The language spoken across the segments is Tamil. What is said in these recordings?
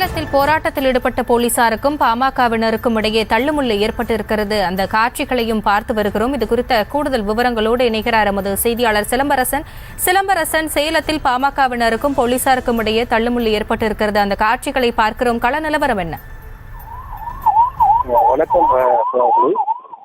சேலத்தில் போராட்டத்தில் ஈடுபட்ட போலீசாருக்கும் பாமகவினருக்கும் இடையே தள்ளுமுள்ளு ஏற்பட்டிருக்கிறது. அந்த காட்சிகளையும் பார்த்து வருகிறோம். இது குறித்த கூடுதல் விவரங்களோடு இணைகிறார் எமது செய்தியாளர் சிலம்பரசன். சிலம்பரசன் சேலத்தில் பாமகவினருக்கும் போலீசாருக்கும் இடையே தள்ளுமுள்ளு ஏற்பட்டிருக்கிறது. அந்த காட்சிகளை பார்க்கிறோம். கள நிலவரம் என்ன? வணக்கம்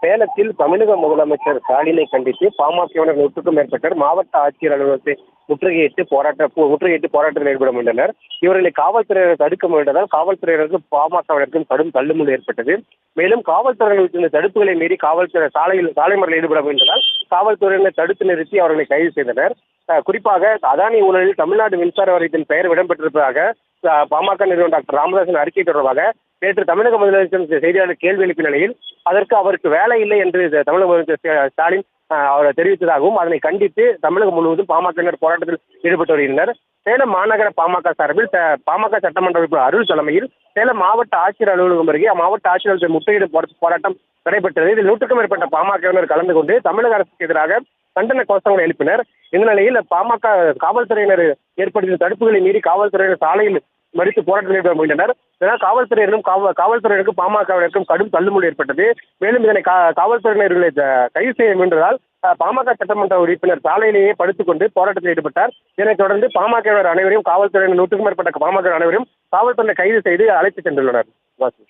சேலத்தில் தமிழக முதலமைச்சர் ஸ்டாலினை கண்டித்து பாமகவினர் நூற்றுக்கும் மேற்பட்டோர் மாவட்ட ஆட்சியர் அலுவலகத்தை முற்றுகையிட்டு போராட்ட முற்றுகையிட்டு போராட்டத்தில் ஈடுபட முயன்றனர். இவர்களை காவல்துறையினர் தடுக்க முயன்றதால் காவல்துறையினருக்கும் பாமகவினருக்கும் கடும் தள்ளுமுள் ஏற்பட்டது. மேலும் காவல்துறையினர் இந்த தடுப்புகளை மீறி காவல்துறை சாலையில் சாலை மறியலில் ஈடுபட முயன்றதால் காவல்துறையினர் தடுத்து நிறுத்தி அவர்களை கைது செய்தனர். குறிப்பாக அதானி ஊழலில் தமிழ்நாடு மின்சார வாரியத்தின் பெயர் இடம்பெற்றிருப்பதாக பாமக நிறுவனர் டாக்டர் ராமதாசன் அறிக்கை தொடர்பாக நேற்று தமிழக முதலமைச்சர் செய்தியாளர் கேள்வி எழுப்பிய நிலையில் அதற்கு அவருக்கு வேலை இல்லை என்று தமிழக முதலமைச்சர் ஸ்டாலின் அவர் தெரிவித்ததாகவும் அதனை கண்டித்து தமிழகம் முழுவதும் பாமகவினர் போராட்டத்தில் ஈடுபட்டு வருகின்றனர். சேலம் மாநகர பாமக சார்பில் பாமக சட்டமன்ற உறுப்பினர் அருள் தலைமையில் சேலம் மாவட்ட ஆட்சியர் அலுவலகம் அருகே மாவட்ட ஆட்சியர் அலுவலகத்தை முற்றுகையிடும் போராட்டம் நடைபெற்றது. இதில் நூற்றுக்கும் மேற்பட்ட பாமகவினர் கலந்து கொண்டு தமிழக அரசுக்கு எதிராக கண்டன கோஷங்களை எழுப்பினர். இந்த நிலையில் பாமக காவல்துறையினர் ஏற்படுத்திய தடுப்புகளை மீறி காவல்துறையினர் சாலையில் மறித்து போராட்டத்தில் ஈடுபட முயன்றனர். இதனால் காவல்துறையினரும் காவல்துறையினருக்கும் பாமகவினருக்கும் கடும் தள்ளுமுடி ஏற்பட்டது. மேலும் இதனை காவல்துறையினர்களை கைது செய்ய முயன்றதால் பாமக சட்டமன்ற உறுப்பினர் சாலையிலேயே படுத்துக்கொண்டு போராட்டத்தில் ஈடுபட்டார். இதனைத் தொடர்ந்து பாமகவினர் அனைவரையும் காவல்துறையினர் நூற்றுக்கும் மேற்பட்ட பாமக அனைவரும் காவல்துறையினர் கைது செய்து அழைத்து சென்றுள்ளனர். வாசி